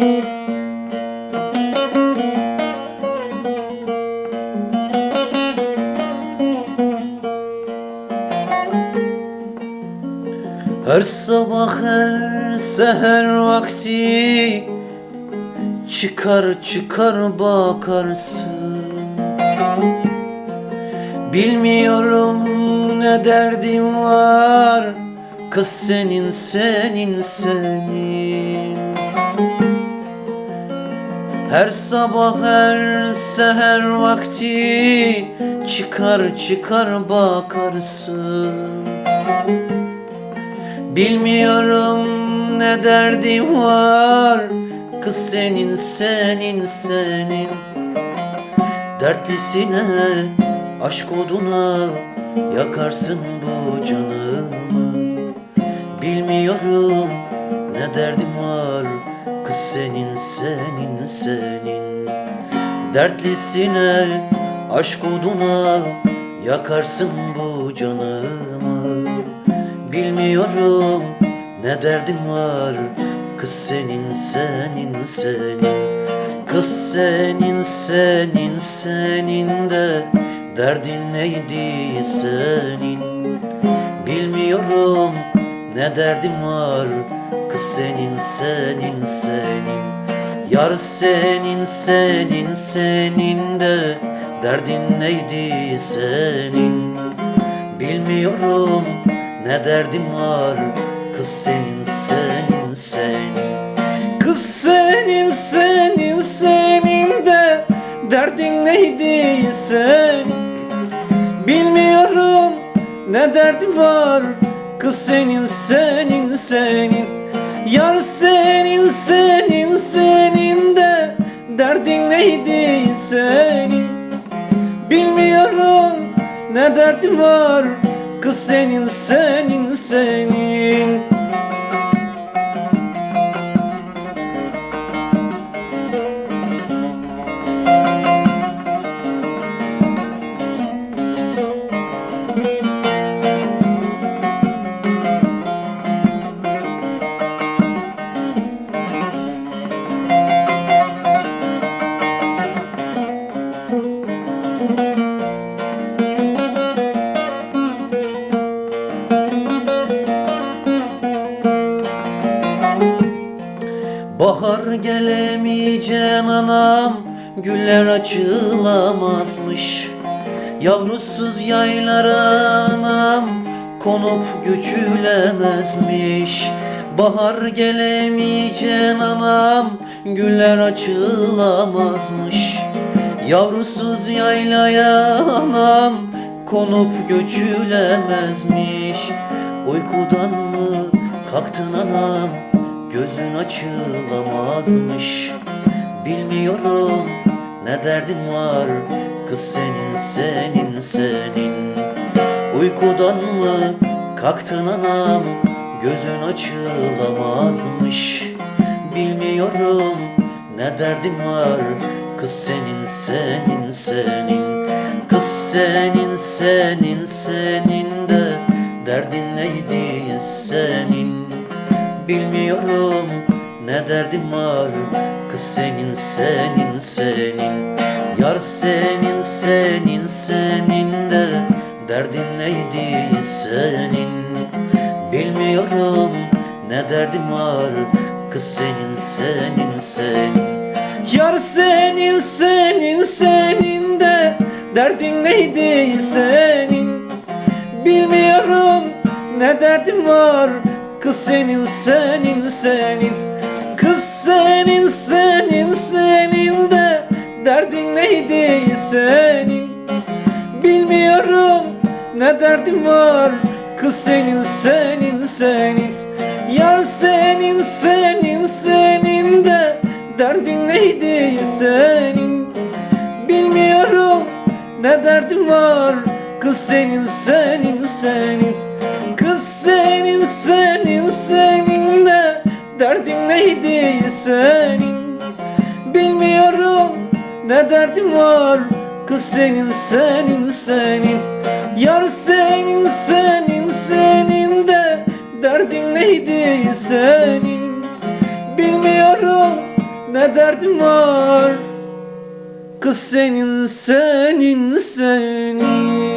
Her sabah her seher vakti Çıkar çıkar bakarsın. Bilmiyorum ne derdim var Kız senin senin senin Her sabah her seher vakti Çıkar çıkar bakarsın. Bilmiyorum ne derdim var Kız senin senin senin. Dertlisine aşk oduna Yakarsın bu canımı. Bilmiyorum ne derdim var Kız senin senin senin. Dertlisine aşk oduna Yakarsın bu canımı. Bilmiyorum ne derdim var. Kız senin senin senin. Kız senin senin senin de Derdin neydi senin? Bilmiyorum ne derdim var senin senin senin. Yar senin senin senin de Derdin neydi senin? Bilmiyorum ne derdim var Kız senin senin senin. Kız senin senin senin de Derdin neydi senin? Bilmiyorum ne derdim var Kız senin senin senin Yar senin senin senin de Derdin neydi senin? Bilmiyorum ne derdim var Kız senin senin senin Güller açılamazmış. Yavrusuz yaylara anam Konup göçülemezmiş. Bahar gelemeyeceksin anam Güller açılamazmış. Yavrusuz yaylaya anam Konup göçülemezmiş. Uykudan mı kalktın anam Gözün açılamazmış. Bilmiyorum ne derdim var Kız senin senin senin? Uykudan mı kalktın anam? Gözün açılamazmış. Bilmiyorum ne derdim var Kız senin senin senin? Kız senin senin senin de Derdin neydi senin? Bilmiyorum ne derdim var? Kız senin senin senin. Yar senin senin senin de Derdin neydi senin? Bilmiyorum ne derdim var? Kız senin senin senin. Yar senin senin senin de Derdin neydi senin? Bilmiyorum ne derdim var? Kız senin senin senin Kız senin senin senin de Derdin neydi senin? Bilmiyorum ne derdim var? Kız senin senin senin. Yar senin senin senin de Derdin neydi senin? Bilmiyorum ne derdim var? Kız senin senin senin. Kız senin senin senin Derdin neydi senin? Bilmiyorum ne derdim var? Kız senin senin senin. Yar senin senin senin de Derdin neydi senin? Bilmiyorum ne derdin var? Kız senin senin senin